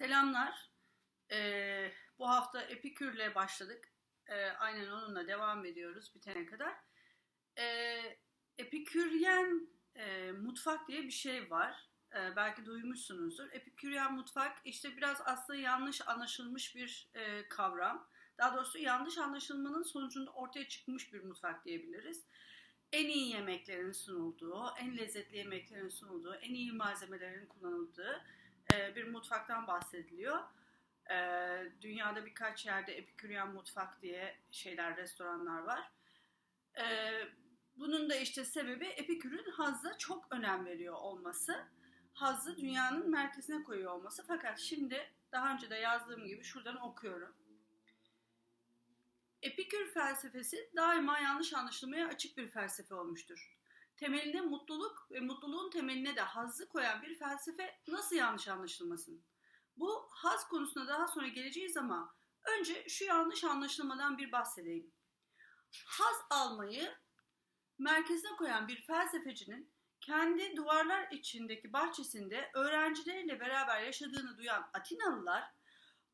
Selamlar. Ee, bu hafta Epikür'le başladık. Ee, aynen onunla devam ediyoruz bitene kadar. Ee, Epiküryen e, mutfak diye bir şey var. Ee, belki duymuşsunuzdur. Epiküryen mutfak işte biraz aslında yanlış anlaşılmış bir e, kavram. Daha doğrusu yanlış anlaşılmanın sonucunda ortaya çıkmış bir mutfak diyebiliriz. En iyi yemeklerin sunulduğu, en lezzetli yemeklerin sunulduğu, en iyi malzemelerin kullanıldığı e, bir mutfaktan bahsediliyor. E, dünyada birkaç yerde Epiküryen mutfak diye şeyler, restoranlar var. E, bunun da işte sebebi Epikür'ün hazza çok önem veriyor olması. Hazzı dünyanın merkezine koyuyor olması. Fakat şimdi daha önce de yazdığım gibi şuradan okuyorum. Epikür felsefesi daima yanlış anlaşılmaya açık bir felsefe olmuştur. Temeline mutluluk ve mutluluğun temeline de hazzı koyan bir felsefe nasıl yanlış anlaşılmasın? Bu haz konusuna daha sonra geleceğiz ama önce şu yanlış anlaşılmadan bir bahsedeyim. Haz almayı merkezine koyan bir felsefecinin kendi duvarlar içindeki bahçesinde öğrencileriyle beraber yaşadığını duyan Atinalılar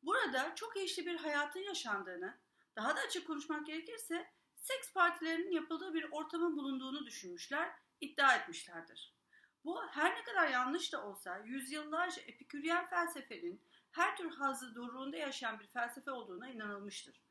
burada çok eşli bir hayatın yaşandığını, daha da açık konuşmak gerekirse seks partilerinin yapıldığı bir ortamın bulunduğunu düşünmüşler, iddia etmişlerdir. Bu her ne kadar yanlış da olsa yüzyıllarca epiküryen felsefenin her tür hazzı doruğunda yaşayan bir felsefe olduğuna inanılmıştır.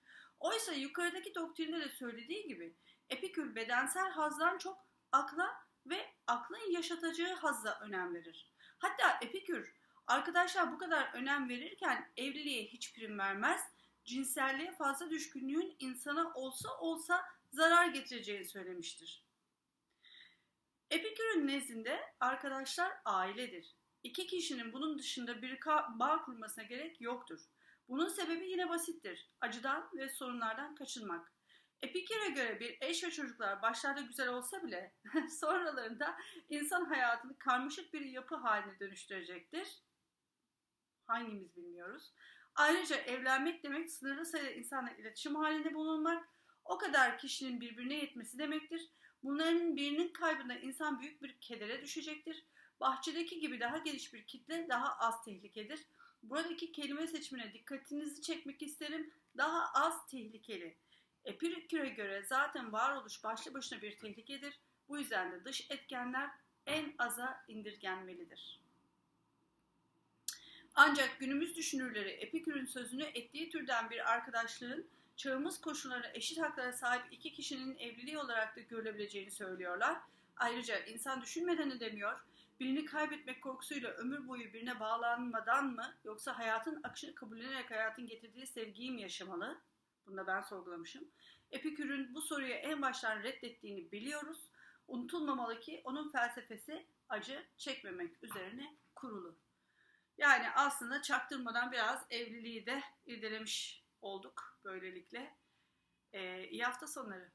Oysa yukarıdaki doktrinde de söylediği gibi epikür bedensel hazdan çok akla ve aklın yaşatacağı hazza önem verir. Hatta epikür arkadaşlar bu kadar önem verirken evliliğe hiç prim vermez, cinselliğe fazla düşkünlüğün insana olsa olsa zarar getireceğini söylemiştir. Epikür'ün nezdinde arkadaşlar ailedir. İki kişinin bunun dışında bir bağ kurmasına gerek yoktur. Bunun sebebi yine basittir. Acıdan ve sorunlardan kaçınmak. Epikür'e göre bir eş ve çocuklar başlarda güzel olsa bile sonralarında insan hayatını karmaşık bir yapı haline dönüştürecektir. Hangimiz bilmiyoruz. Ayrıca evlenmek demek sınırlı sayıda insanla iletişim halinde bulunmak, o kadar kişinin birbirine yetmesi demektir. Bunların birinin kaybında insan büyük bir kedere düşecektir. Bahçedeki gibi daha geniş bir kitle daha az tehlikedir. Buradaki kelime seçimine dikkatinizi çekmek isterim. Daha az tehlikeli. Epikür'e göre zaten varoluş başlı başına bir tehlikedir. Bu yüzden de dış etkenler en aza indirgenmelidir. Ancak günümüz düşünürleri Epikür'ün sözünü ettiği türden bir arkadaşlığın çağımız koşullarına eşit haklara sahip iki kişinin evliliği olarak da görülebileceğini söylüyorlar. Ayrıca insan düşünmeden edemiyor, birini kaybetmek korkusuyla ömür boyu birine bağlanmadan mı yoksa hayatın akışını kabullenerek hayatın getirdiği sevgiyi mi yaşamalı? Bunu da ben sorgulamışım. Epikür'ün bu soruyu en baştan reddettiğini biliyoruz. Unutulmamalı ki onun felsefesi acı çekmemek üzerine kurulu. Yani aslında çaktırmadan biraz evliliği de irdelemiş olduk böylelikle. Ee, iyi hafta sonları.